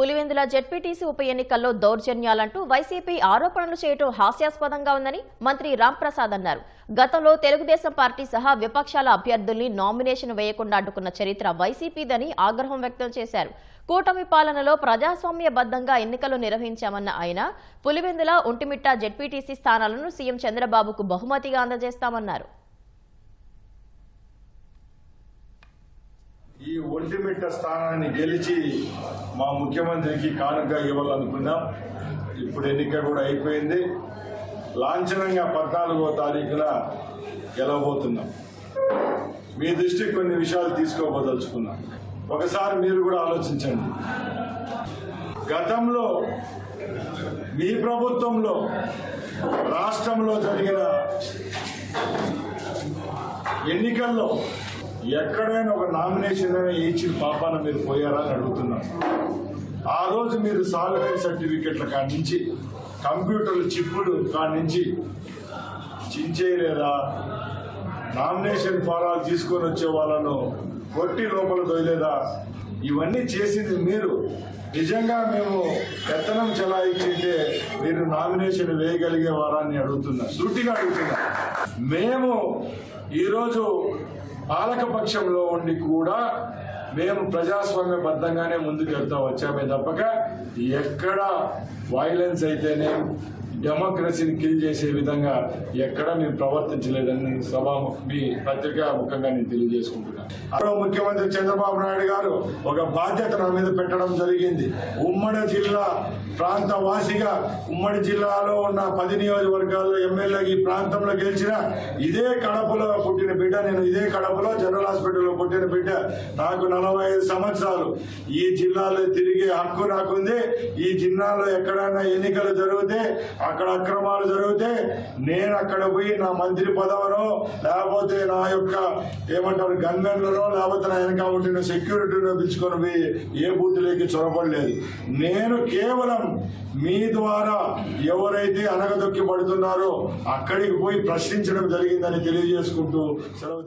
Pulivendula ZPTC ఉప ఎన్నికల్లో దౌర్జన్యాలంటూ YCP ఆరోపణలు చేయడం హాస్యాస్పదంగా ఉందని మంత్రి రాంప్రసాద్ అన్నారు. గతంలో తెలుగుదేశం పార్టీ సహా విపక్షాల అభ్యర్థుల్ని నామినేషన్ వేయకుండా అడ్డుకున్న చరిత్ర వైసీపీదని ఆగ్రహం వ్యక్తం చేశారు. కూటమి పాలనలో ప్రజాస్వామ్యబద్ధంగా ఎన్నికలు నిర్వహించామన్న ఆయన పులివెందుల ఒంటిమిట్ట జెడ్పీటీసీ స్థానాలను సీఎం చంద్రబాబుకు బహుమతిగా అందజేస్తామన్నారు. ఈ ఒంటిమిట్ట స్థానాన్ని గెలిచి మా ముఖ్యమంత్రికి కానుక ఇవ్వాలనుకున్నాం. ఇప్పుడు ఎన్నిక కూడా అయిపోయింది. లాంఛనంగా పద్నాలుగో తారీఖున గెలవబోతున్నాం. మీ దృష్టికి కొన్ని విషయాలు తీసుకోబోదలుచుకున్నాం. ఒకసారి మీరు కూడా ఆలోచించండి. గతంలో మీ ప్రభుత్వంలో రాష్ట్రంలో జరిగిన ఎన్నికల్లో ఎక్కడైనా ఒక నామినేషన్ అయినా ఇచ్చి పాపాన మీరు పోయారా అని అడుగుతున్నాను ఆ రోజు మీరు సాల్వెంట్ సర్టిఫికెట్ల కాడి నుంచి కంప్యూటర్ల చిప్పులు కాడి నుంచి చించేయలేదా? నామినేషన్ ఫారాలు తీసుకొని వచ్చే వాళ్ళను కొట్టి లోపల దొయలేదా ఇవన్నీ చేసింది మీరు. నిజంగా మేము పెత్తనం చెలాయించింటే మీరు నామినేషన్ వేయగలిగే వారాన్ని అడుగుతున్నా సూటిగా అడుగుతున్నా మేము ఈరోజు పాలకపక్షంలో ఉండి కూడా మేము ప్రజాస్వామ్యబద్ధంగానే ముందుకు వెళ్తా వచ్చామే తప్పక. ఎక్కడ వైలెన్స్ అయితేనే డెమోక్రసీని కిల్ చేసే విధంగా ఎక్కడ మీరు ప్రవర్తించలేదని సభ మీ పత్రికా ముఖంగా నేను తెలియజేసుకుంటున్నాను అప్పుడు ముఖ్యమంత్రి చంద్రబాబు నాయుడు గారు ఒక బాధ్యత నా మీద పెట్టడం జరిగింది. ఉమ్మడి జిల్లా ప్రాంత వాసిగా ఉమ్మడి జిల్లాలో ఉన్న పది నియోజకవర్గాల్లో ఎమ్మెల్యే ఈ ప్రాంతంలో గెలిచిన ఇదే కడపలో పుట్టిన బిడ్డ నేను ఇదే కడపలో జనరల్ హాస్పిటల్లో పుట్టిన బిడ్డ. నాకు నలభై ఐదు సంవత్సరాలు. ఈ జిల్లాలో తిరిగే హక్కు నాకుంది. ఈ జిల్లాలో ఎక్కడైనా ఎన్నికలు జరిగితే అక్కడ అక్రమాలు జరిగితే నేను అక్కడ పోయి నా మంత్రి పదవనో లేకపోతే నా యొక్క ఏమంటారు గన్మెన్లను లేకపోతే నా వెనక ఉంటున్న సెక్యూరిటీని పిలుచుకొని పోయి ఏ బూత్లోకి చొరబడలేదు. నేను కేవలం మీ ద్వారా ఎవరైతే అనగదొక్కి పడుతున్నారో అక్కడికి పోయి ప్రశ్నించడం జరిగిందని తెలియజేసుకుంటూ సెలవు